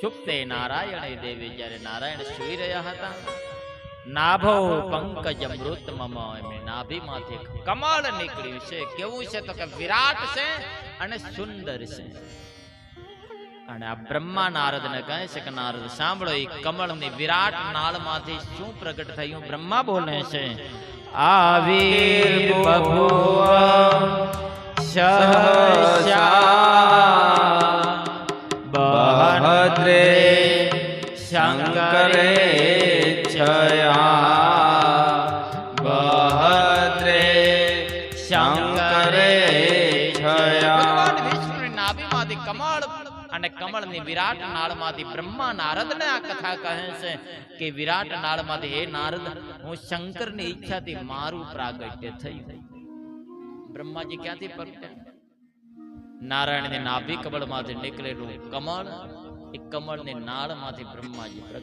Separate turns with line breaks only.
સુપ્તે નારાયણે દેવી જ્યારે નારાયણ સૂઈ રહ્યા હતા, નાભો પંકજ અમૃત મમ એમની કમળ નીકળ્યું છે. કેવું છે તો કે વિરાટ છે અને સુંદર છે. અને આ બ્રહ્મા નારદને કહે છે કે, નારદ, સાંભળો એ કમળની વિરાટ નાળમાંથી શું પ્રગટ થયું? બ્રહ્મા બોલે છે, આવીર બહદ્રે શંકરે છયા ભદ્રે શંકરે છયા કમળ અને કમળની વિરાટ નાળમાંથી બ્રહ્મા નારદને આ કથા કહે છે કે વિરાટ નાળમાંથી, હે નારદ, હું શંકરની ઈચ્છાથી મારું પ્રાગટ્ય થઈ બ્રહ્માજી ક્યાંથી પ્રગટ નારાયણની નાભી કમળમાંથી નીકળેલું કમળ એ કમળની નાળમાંથી બ્રહ્માજી પ્રગટ